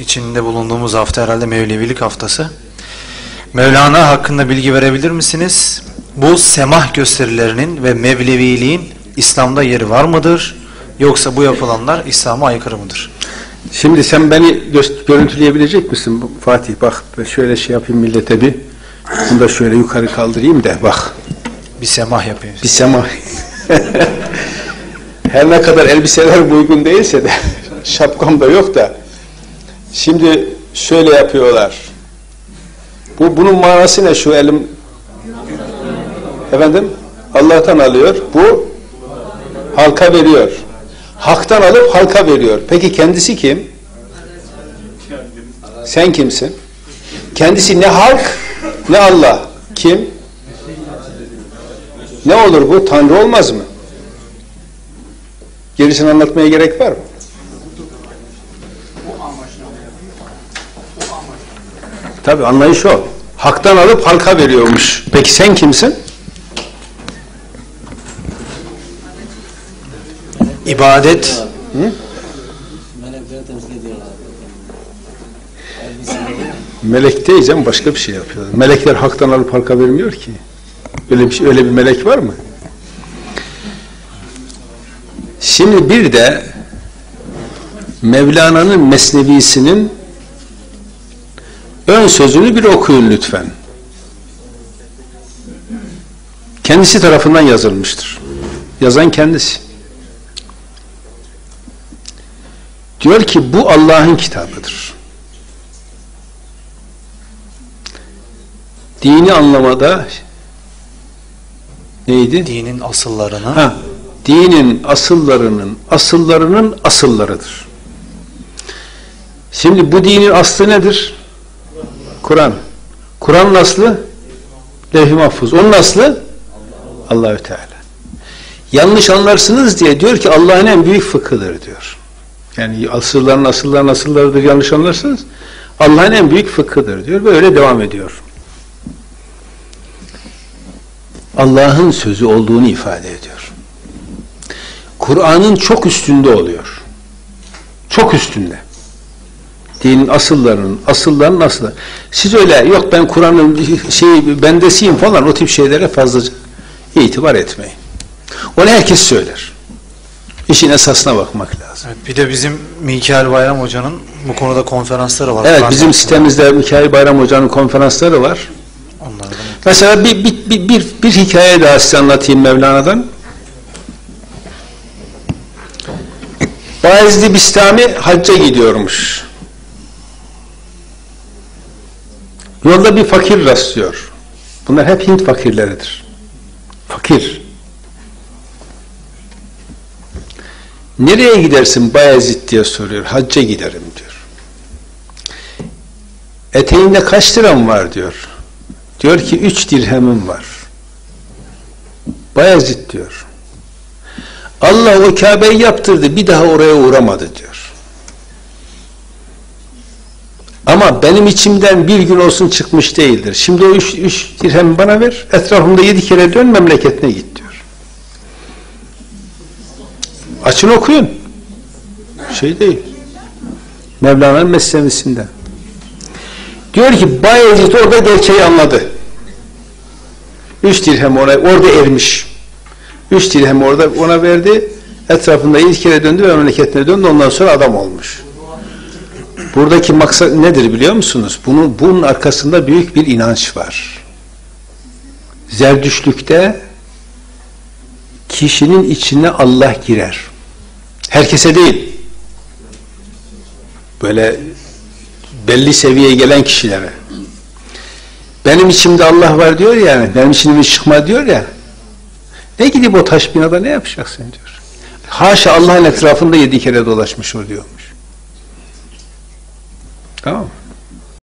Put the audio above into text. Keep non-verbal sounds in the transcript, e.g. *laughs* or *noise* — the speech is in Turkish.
İçinde bulunduğumuz hafta herhalde Mevlevilik haftası. Mevlana hakkında bilgi verebilir misiniz? Bu semah gösterilerinin ve Mevleviliğin İslam'da yeri var mıdır? Yoksa bu yapılanlar İslam'a aykırı mıdır? Şimdi sen beni gö- görüntüleyebilecek misin Fatih? Bak şöyle şey yapayım millete bir. Bunu da şöyle yukarı kaldırayım da bak. Bir semah yapıyoruz. Bir sema. *laughs* Her ne kadar elbiseler uygun değilse de *laughs* şapkam da yok da. Şimdi şöyle yapıyorlar. Bu bunun manası ne şu elim? Efendim? Allah'tan alıyor. Bu halka veriyor. Haktan alıp halka veriyor. Peki kendisi kim? Sen kimsin? Kendisi ne halk ne Allah. Kim? Ne olur bu? Tanrı olmaz mı? Gerisini anlatmaya gerek var mı? Tabi anlayış o. Haktan alıp halka veriyormuş. Peki sen kimsin? İbadet. Elbiseleri Melek diyeceğim başka bir şey yapıyorlar. Melekler haktan alıp halka vermiyor ki. Öyle bir şey, öyle bir melek var mı? Şimdi bir de Mevlana'nın Mesnevisinin ön sözünü bir okuyun lütfen. Kendisi tarafından yazılmıştır. Yazan kendisi. Diyor ki bu Allah'ın kitabıdır. Dini anlamada neydi? dinin asıllarını Ha, dinin asıllarının asıllarının asıllarıdır. Şimdi bu dinin aslı nedir? Kur'an. Kur'an'ın aslı levh-i mahfuz. Onun aslı Allahü Teala. Yanlış anlarsınız diye diyor ki Allah'ın en büyük fıkhıdır diyor. Yani asılların asılların asıllarıdır yanlış anlarsınız. Allah'ın en büyük fıkhıdır diyor. Böyle devam ediyor. Allah'ın sözü olduğunu ifade ediyor. Kur'an'ın çok üstünde oluyor. Çok üstünde. Dinin asıllarının, asıllarının aslı. Siz öyle yok ben Kur'an'ın *laughs* şey bendesiyim falan o tip şeylere fazlaca itibar etmeyin. Onu herkes söyler. İşin esasına bakmak lazım. Evet, bir de bizim Mikail Bayram Hoca'nın bu konuda konferansları var. Evet Kur'an bizim sitemizde Mikail Bayram Hoca'nın konferansları var. Onlardan. Mesela bir, bir, bir, bir, bir hikaye daha size anlatayım Mevlana'dan. Bayezid Bistami hacca gidiyormuş. Yolda bir fakir rastlıyor. Bunlar hep Hint fakirleridir. Fakir. Nereye gidersin Bayezid diye soruyor. Hacca giderim diyor. Eteğinde kaç liram var diyor. Diyor ki üç dirhemim var. Bayezid diyor. Allah o Kabe'yi yaptırdı bir daha oraya uğramadı diyor. Ama benim içimden bir gün olsun çıkmış değildir. Şimdi o üç, üç dirhem bana ver, etrafımda yedi kere dön memleketine git diyor. Açın okuyun. Şey değil. Mevlana'nın meselesinden. Diyor ki Bayezid orada gerçeği anladı. Üç dirhem ona, orada ermiş. Üç dirhem orada ona verdi. Etrafında ilk kere döndü ve memleketine döndü. Ondan sonra adam olmuş. Buradaki maksat nedir biliyor musunuz? Bunun, bunun arkasında büyük bir inanç var. Zerdüşlükte kişinin içine Allah girer. Herkese değil. Böyle belli seviyeye gelen kişilere. Benim içimde Allah var diyor ya, benim içimde bir çıkma diyor ya. Ne gidip o taş binada ne yapacaksın diyor. Haşa Allah'ın etrafında yedi kere dolaşmış oluyormuş. Tamam mı?